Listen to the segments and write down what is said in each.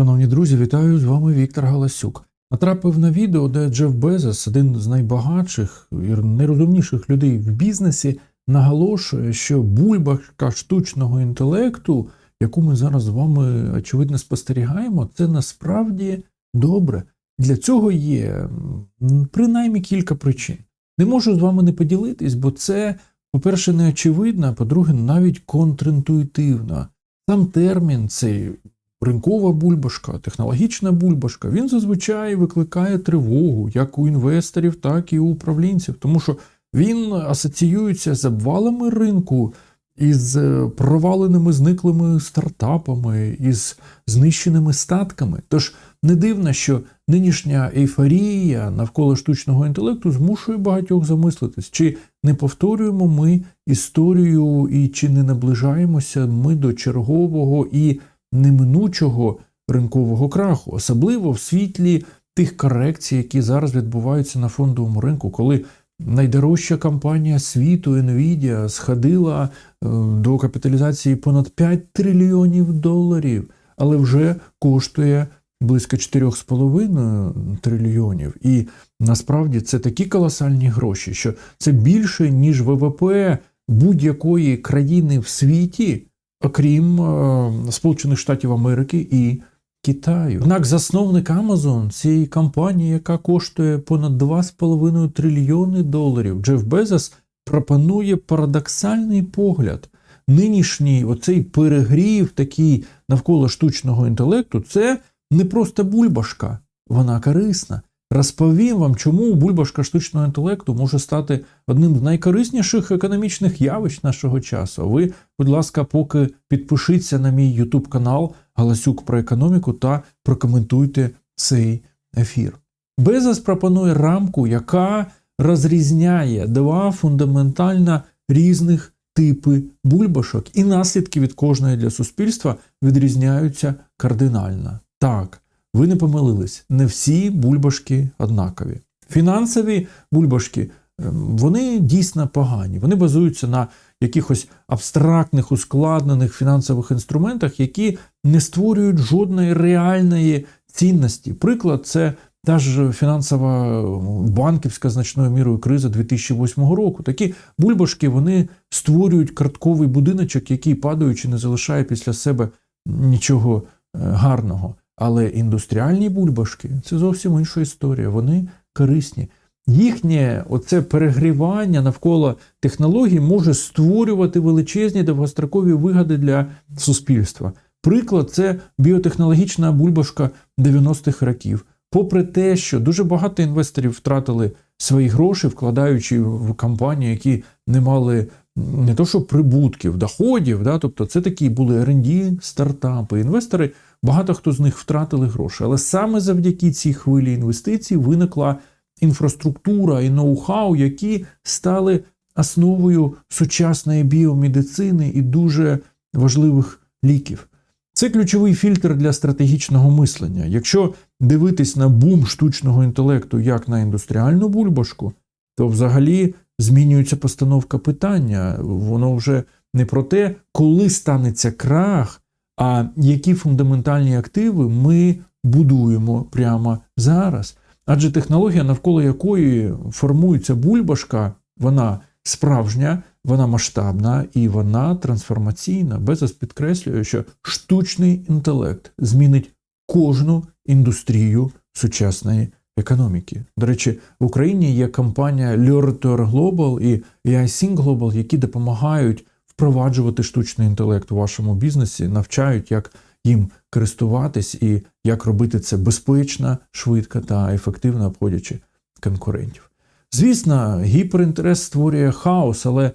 Шановні друзі, вітаю з вами Віктор Галасюк. Натрапив на відео, де Джеф Безос, один з найбагатших і найрозумніших людей в бізнесі, наголошує, що бульбашка штучного інтелекту, яку ми зараз з вами очевидно спостерігаємо, це насправді добре. Для цього є принаймні кілька причин. Не можу з вами не поділитись, бо це, по-перше, не очевидно, а по-друге, навіть контрінтуїтивно. Сам термін цей ринкова бульбашка, технологічна бульбашка, він зазвичай викликає тривогу як у інвесторів, так і у управлінців, тому що він асоціюється з обвалами ринку, із е, проваленими зниклими стартапами, із знищеними статками. Тож не дивно, що нинішня ейфорія навколо штучного інтелекту змушує багатьох замислитись, чи не повторюємо ми історію і чи не наближаємося ми до чергового і неминучого ринкового краху, особливо в світлі тих корекцій, які зараз відбуваються на фондовому ринку, коли найдорожча компанія світу Nvidia сходила е, до капіталізації понад 5 трильйонів доларів, але вже коштує близько 4,5 трильйонів. І насправді це такі колосальні гроші, що це більше, ніж ВВП будь-якої країни в світі, окрім е, Сполучених Штатів Америки і Китаю. Однак засновник Amazon, цієї компанії, яка коштує понад 2,5 трильйони доларів, Джеф Безос пропонує парадоксальний погляд. Нинішній оцей перегрів, такий навколо штучного інтелекту, це не просто бульбашка, вона корисна. Розповім вам, чому бульбашка штучного інтелекту може стати одним з найкорисніших економічних явищ нашого часу. Ви, будь ласка, поки підпишіться на мій YouTube канал Галасюк про економіку та прокоментуйте цей ефір. Безос пропонує рамку, яка розрізняє два фундаментально різних типи бульбашок, і наслідки від кожної для суспільства відрізняються кардинально. Так, ви не помилились, не всі бульбашки однакові. Фінансові бульбашки ем, вони дійсно погані. Вони базуються на якихось абстрактних, ускладнених фінансових інструментах, які не створюють жодної реальної цінності. Приклад, це та ж фінансова банківська значною мірою криза 2008 року. Такі бульбашки вони створюють картковий будиночок, який падаючи не залишає після себе нічого е, гарного. Але індустріальні бульбашки це зовсім інша історія. Вони корисні. Їхнє оце перегрівання навколо технологій може створювати величезні довгострокові вигоди для суспільства. Приклад це біотехнологічна бульбашка 90-х років. Попри те, що дуже багато інвесторів втратили свої гроші, вкладаючи в компанії, які не мали не то що прибутків, доходів, да, тобто це такі були R&D, стартапи. Інвестори, багато хто з них втратили гроші. Але саме завдяки цій хвилі інвестицій виникла інфраструктура і ноу-хау, які стали основою сучасної біомедицини і дуже важливих ліків. Це ключовий фільтр для стратегічного мислення. Якщо дивитись на бум штучного інтелекту як на індустріальну бульбашку, то взагалі змінюється постановка питання. Воно вже не про те, коли станеться крах, а які фундаментальні активи ми будуємо прямо зараз. Адже технологія, навколо якої формується бульбашка, вона справжня, вона масштабна і вона трансформаційна. Безос підкреслює, що штучний інтелект змінить кожну індустрію сучасної економіки. До речі, в Україні є компанія Leartor Global і EISync Global, які допомагають впроваджувати штучний інтелект у вашому бізнесі, навчають, як їм користуватись і як робити це безпечно, швидко та ефективно обходячи конкурентів. Звісно, гіперінтерес створює хаос, але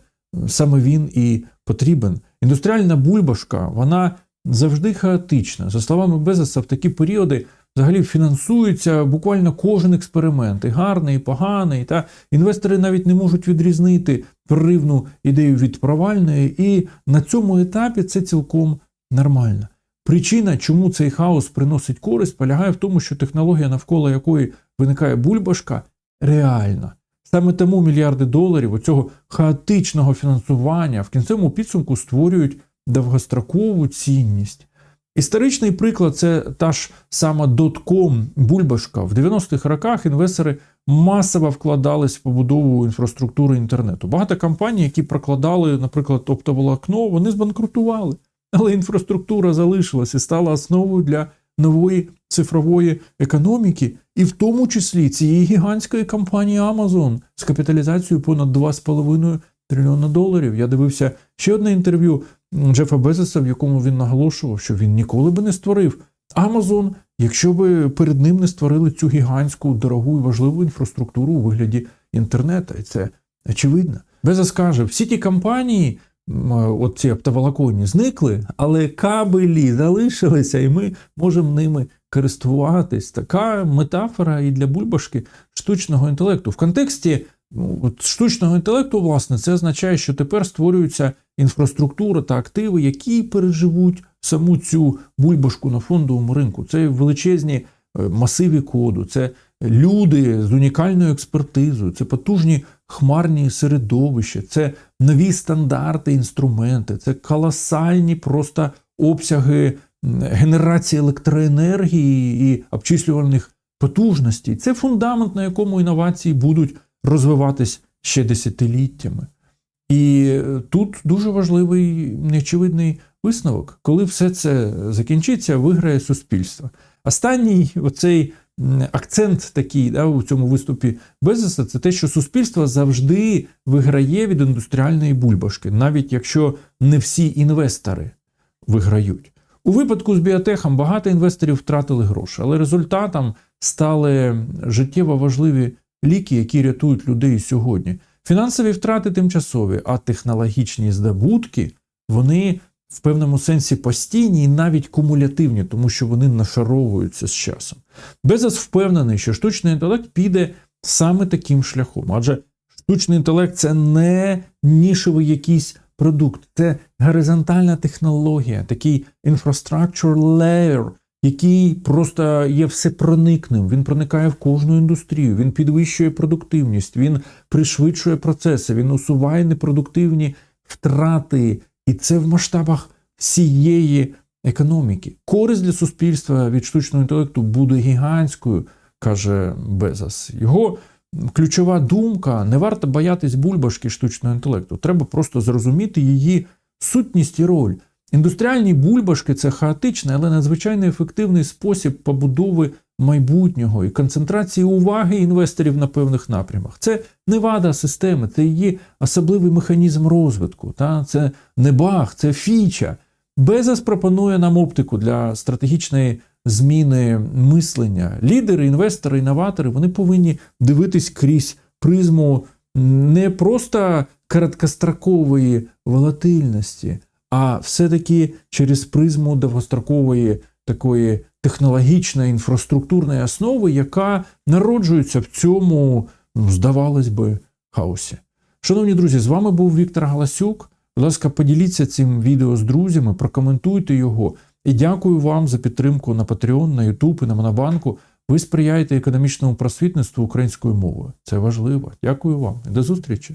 саме він і потрібен. Індустріальна бульбашка, вона завжди хаотична. За словами Безоса, в такі періоди взагалі фінансується буквально кожен експеримент, і гарний, і поганий. Та інвестори навіть не можуть відрізнити проривну ідею від провальної, і на цьому етапі це цілком нормально. Причина, чому цей хаос приносить користь, полягає в тому, що технологія, навколо якої виникає бульбашка, реальна. Саме тому мільярди доларів у цього хаотичного фінансування в кінцевому підсумку створюють довгострокову цінність. Історичний приклад це та ж сама дотком бульбашка. В 90-х роках інвестори масово вкладались в побудову інфраструктури інтернету. Багато компаній, які прокладали, наприклад, оптоволокно, вони збанкрутували. Але інфраструктура залишилась і стала основою для нової цифрової економіки, і в тому числі цієї гігантської компанії Amazon з капіталізацією понад 2,5 трильйона доларів. Я дивився ще одне інтерв'ю Джефа Безоса, в якому він наголошував, що він ніколи би не створив Amazon, якщо би перед ним не створили цю гігантську, дорогу і важливу інфраструктуру у вигляді інтернету. І це очевидно. Безос каже, всі ті компанії, от ці оптоволоконні, зникли, але кабелі залишилися, і ми можемо ними користуватись. Така метафора і для бульбашки штучного інтелекту. В контексті от штучного інтелекту, власне, це означає, що тепер створюється інфраструктура та активи, які переживуть саму цю бульбашку на фондовому ринку. Це величезні е, масиви коду, це люди з унікальною експертизою, це потужні хмарні середовища, це нові стандарти, інструменти, це колосальні просто обсяги генерації електроенергії і обчислювальних потужностей. Це фундамент, на якому інновації будуть розвиватись ще десятиліттями. І е, тут дуже важливий неочевидний висновок, коли все це закінчиться, виграє суспільство. Останній оцей акцент такий да, у цьому виступі Безоса це те, що суспільство завжди виграє від індустріальної бульбашки, навіть якщо не всі інвестори виграють. У випадку з біотехом багато інвесторів втратили гроші, але результатом стали життєво важливі ліки, які рятують людей сьогодні. Фінансові втрати тимчасові, а технологічні здобутки вони в певному сенсі постійні і навіть кумулятивні, тому що вони нашаровуються з часом. Безос впевнений, що штучний інтелект піде саме таким шляхом, адже штучний інтелект це не нішевий якийсь продукт, це горизонтальна технологія, такий infrastructure layer, який просто є всепроникним. Він проникає в кожну індустрію, він підвищує продуктивність, він пришвидшує процеси, він усуває непродуктивні втрати, і це в масштабах всієї економіки. Користь для суспільства від штучного інтелекту буде гігантською, каже Безос. Його ключова думка: не варто боятись бульбашки штучного інтелекту. Треба просто зрозуміти її сутність і роль. Індустріальні бульбашки це хаотичний, але надзвичайно ефективний спосіб побудови майбутнього і концентрації уваги інвесторів на певних напрямах. Це не вада системи, це її особливий механізм розвитку. Та? Це не баг, це фіча. Безос пропонує нам оптику для стратегічної зміни мислення. Лідери, інвестори, інноватори вони повинні дивитись крізь призму не просто короткострокової волатильності, а все-таки через призму довгострокової такої технологічної інфраструктурної основи, яка народжується в цьому, ну, здавалось би, хаосі. Шановні друзі, з вами був Віктор Галасюк. Будь ласка, поділіться цим відео з друзями, прокоментуйте його. І дякую вам за підтримку на Patreon, на YouTube і на Монобанку. Ви сприяєте економічному просвітництву українською мовою. Це важливо. Дякую вам і до зустрічі.